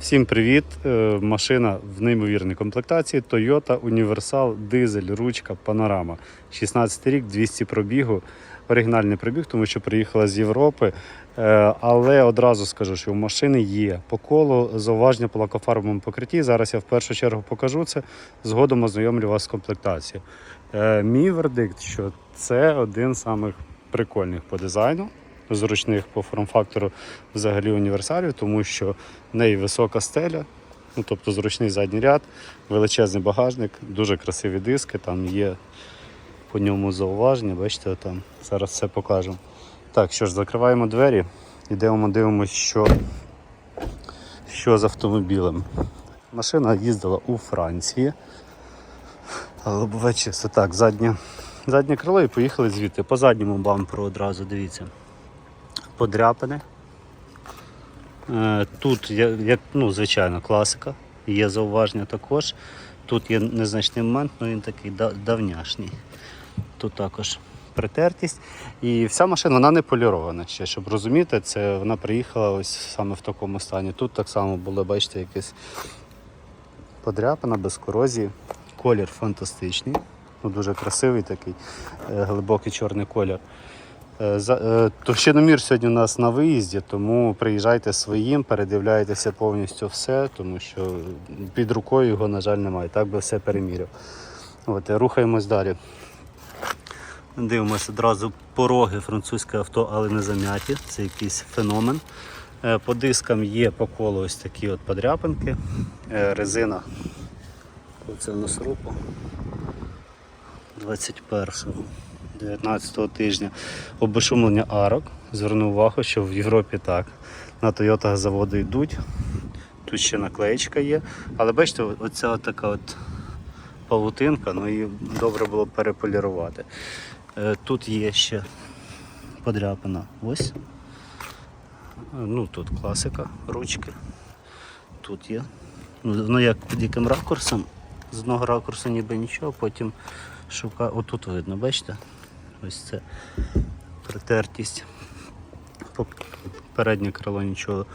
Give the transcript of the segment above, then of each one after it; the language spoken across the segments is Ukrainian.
Всім привіт! Е, Машина в неймовірній комплектації Toyota Universal Дизель, ручка, панорама. 16 рік, 200 пробігу. Оригінальний пробіг, тому що приїхала з Європи. Е, Але одразу скажу, що у машини є по колу зауваження по лакофарбовому покритті. Зараз я в першу чергу покажу це. Згодом ознайомлю вас з комплектацією. Е, Мій вердикт, що це один з самих прикольних по дизайну. Зручних по форм-фактору взагалі універсалів, тому що в неї висока стеля, ну тобто зручний задній ряд, величезний багажник, дуже красиві диски, там є по ньому зауваження, бачите, там зараз все покажемо. Так, що ж, закриваємо двері, йдемо, дивимося, що, що з автомобілем. Машина їздила у Франції. Буває чисто. Так, заднє, заднє крило і поїхали звідти. По задньому бамперу одразу дивіться. Подряпини. Е, Тут ну, звичайно, класика, є зауваження також. Тут є незначний момент, але він такий давняшній. Тут також притертість. І вся машина вона не полірована ще, щоб розуміти, це вона приїхала ось саме в такому стані. Тут так само було, бачите, якесь подряпина без корозії. Колір фантастичний, ну, дуже красивий такий е, глибокий чорний колір. Е, е, Товщиномір сьогодні у нас на виїзді, тому приїжджайте своїм, передивляйтеся повністю все, тому що під рукою його, на жаль, немає. Так би все переміряв. От, е, рухаємось далі. Дивимося одразу пороги французьке авто, але не зам'яті. Це якийсь феномен. По дискам є по колу ось такі от подряпинки. Резина. Оце у нас рупу. 21-го. 19 тижня обешумлення арок. Зверну увагу, що в Європі так. На Toyota заводи йдуть. Тут ще наклеєчка є. Але бачите, оця така от павутинка, ну її добре було переполірувати. Е, Тут є ще подряпина. Ось. Е, Ну, тут класика, ручки. Тут є. Ну, ну як під яким ракурсом. З одного ракурсу ніби нічого, потім шука. Отут видно, бачите? Ось це притертість. Переднє крило нічого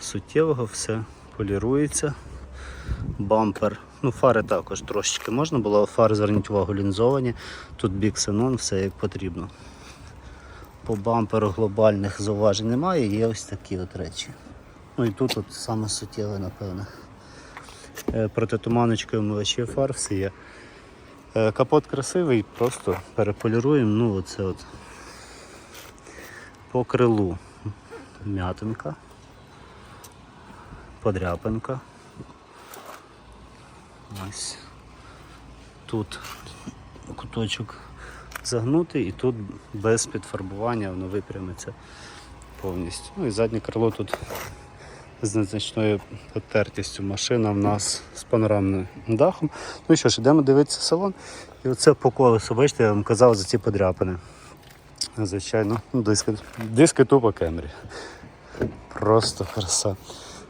суттєвого, все полірується. Бампер. Ну, фари також трошечки можна було, фари, зверніть увагу, лінзовані. Тут бік ксенон, все як потрібно. По бамперу глобальних зауважень немає, є ось такі от речі. Ну і тут от саме суттєве, напевне. Е, Протитуманочкою милачів фар все є. Е, Капот красивий, просто переполіруємо. Ну, оце от по крилу м'ятинка, подряпинка. Ось тут куточок загнутий і тут без підфарбування воно випрямиться повністю. Ну і заднє крило тут з незначною потертістю. Машина в нас з панорамним дахом. Ну і що ж, йдемо дивитися салон. І оце по колесу, бачите, я вам казав за ці подряпини. Звичайно, диски, диски тупо Кемрі. Просто краса.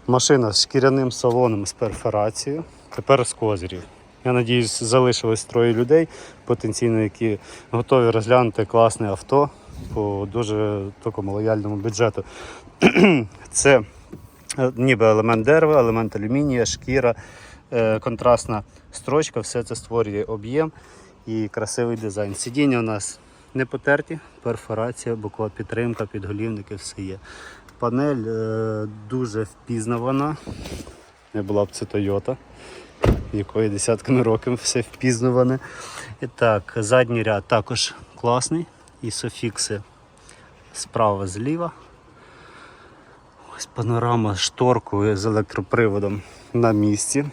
Машина з шкіряним салоном з перфорацією, тепер з козирів. Я надіюсь, залишилось троє людей, потенційно, які готові розглянути класне авто по дуже такому лояльному бюджету. Це ніби елемент дерева, елемент алюмінія, шкіра, е, контрастна строчка, все це створює об'єм і красивий дизайн. Сидіння у нас не потерті, перфорація, бокова підтримка, підголівники, все є. Панель е, дуже впізнавана. Не була б це Toyota, якої десятками років все впізнаване. І так, задній ряд також класний. І софікси справа зліва. Ось панорама з шторкою з електроприводом на місці.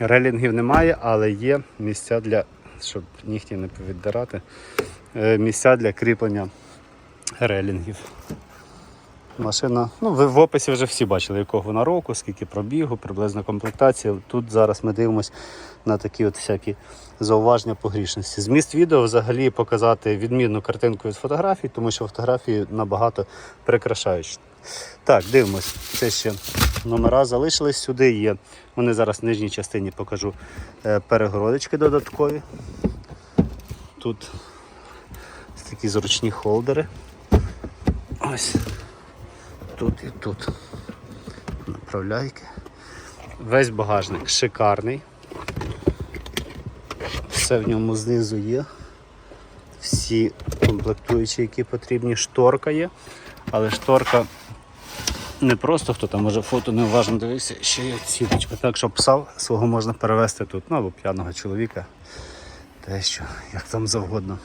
Релінгів немає, але є місця для, щоб нігті не повіддирати, е, місця для кріплення релінгів. Машина, ну ви в описі вже всі бачили, якого вона року, скільки пробігу, приблизна комплектація. Тут зараз ми дивимося на такі от всякі зауваження погрішності. Зміст відео взагалі показати відмінну картинку від фотографій, тому що фотографії набагато прикрашають. Так, дивимось. Це ще номера залишились сюди. Є. Вони зараз в нижній частині покажу е, перегородочки додаткові. Тут такі зручні холдери. Ось тут і тут направляйки. Весь багажник шикарний. Все в ньому знизу є. Всі комплектуючі, які потрібні. Шторка є, але шторка не просто хто там може фото неуважно дивився, ще є сіточка. Так, щоб пса свого можна перевезти тут, ну або п'яного чоловіка. Те, що як там завгодно.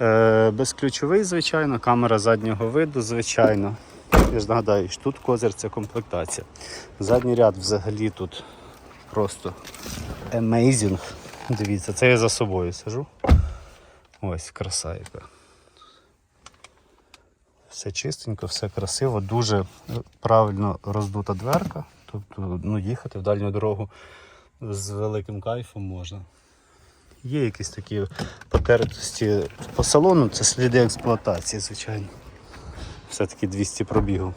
Е, безключовий, звичайно, камера заднього виду, звичайно. Я ж нагадаю, що тут козир це комплектація. Задній ряд взагалі тут просто amazing. Дивіться, це я за собою сижу. Ось краса яка. Все чистенько, все красиво, дуже правильно роздута дверка. Тобто ну, їхати в дальню дорогу з великим кайфом можна. Є якісь такі потертості по салону, це сліди експлуатації, звичайно. Все-таки 200 пробігу.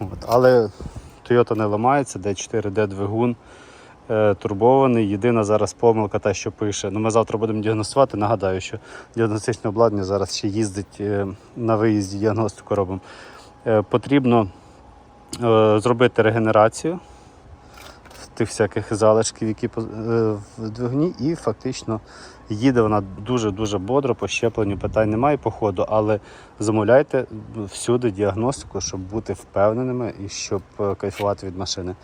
От. Але Toyota не ламається, D4D двигун е, турбований. Єдина зараз помилка, та, що пише. Ну, ми завтра будемо діагностувати. Нагадаю, що діагностичне обладнання зараз ще їздить е, на виїзді, діагностику робимо. Е, потрібно е, зробити регенерацію тих всяких залишків, які е, в двигуні, і фактично їде вона дуже-дуже бодро, по щепленню питань немає по ходу, але замовляйте всюди діагностику, щоб бути впевненими і щоб е, кайфувати від машини.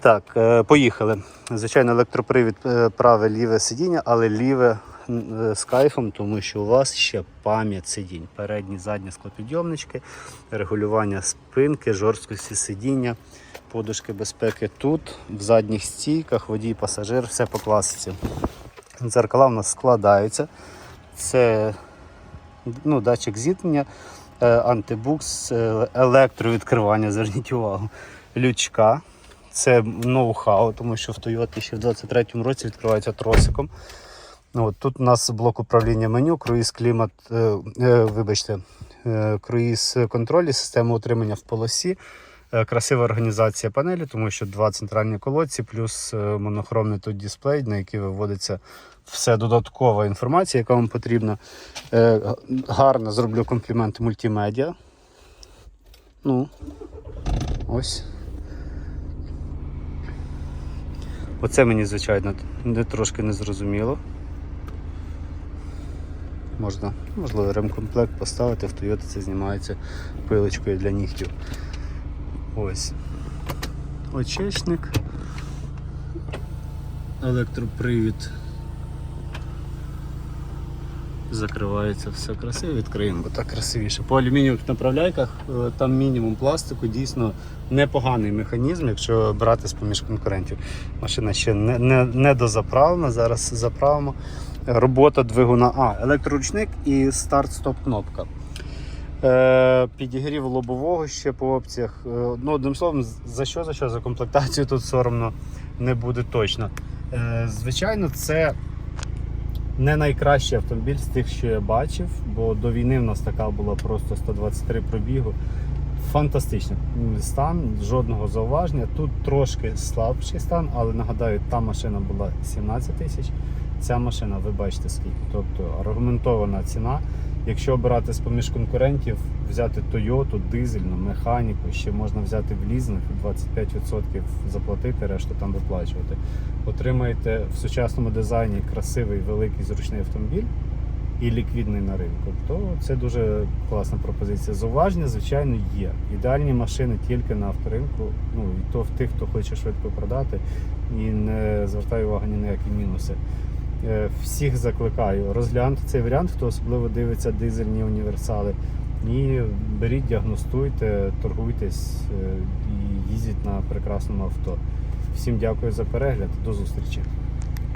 Так, е, поїхали. Звичайно, електропривід праве ліве сидіння, але ліве з кайфом, тому що у вас ще пам'ять сидінь. Передні, задні склопідйомнички, регулювання спинки, жорсткості сидіння, подушки безпеки тут, в задніх стійках, водій, пасажир, все по класиці. Дзеркала в нас складаються. Це ну, датчик зіткнення, е, антибукс, е, електровідкривання, зверніть увагу, лючка. Це ноу-хау, тому що в Toyota ще в 23-му році відкривається тросиком. Ну, От, тут у нас блок управління меню, круїз клімат, е, е, вибачте, е, круїз контролі, система утримання в полосі, е, красива організація панелі, тому що два центральні колодці, плюс е, монохромний тут дисплей, на який виводиться все додаткова інформація, яка вам потрібна. Гарно зроблю комплімент мультимедіа. Ну, ось. Оце мені, звичайно, не трошки не зрозуміло. Можна, можливо, ремкомплект поставити, в Toyota це знімається пилочкою для нігтів. Ось. Очечник. Електропривід. Закривається все красиво, відкриємо, бо так красивіше. По алюмінієвих направляйках е, там мінімум пластику, дійсно непоганий механізм, якщо брати з поміж конкурентів. Машина ще не, не, не дозаправлена, зараз заправимо. Робота двигуна А, електроручник і старт-стоп кнопка. Е, підігрів лобового ще по опціях. Е, ну, одним словом, за що за що за комплектацію тут соромно не буде точно. Е, звичайно, це не найкращий автомобіль з тих, що я бачив, бо до війни в нас така була просто 123 пробігу. Фантастичний стан, жодного зауваження. Тут трошки слабший стан, але нагадаю, та машина була 17 тисяч. Ця машина, ви бачите скільки. Тобто аргументована ціна. Якщо обирати з поміж конкурентів, взяти Toyota, дизельну, механіку, ще можна взяти в лізинг, 25% заплатити, решту там виплачувати. Отримаєте в сучасному дизайні красивий, великий, зручний автомобіль і ліквідний на ринку, то це дуже класна пропозиція. Зауваження, звичайно, є. Ідеальні машини тільки на авторинку, ну і то в тих, хто хоче швидко продати і не звертає увагу ні на які мінуси. Е, Всіх закликаю розглянути цей варіант, хто особливо дивиться дизельні універсали. І беріть, діагностуйте, торгуйтесь е, і їздіть на прекрасному авто. Всім дякую за перегляд. До зустрічі.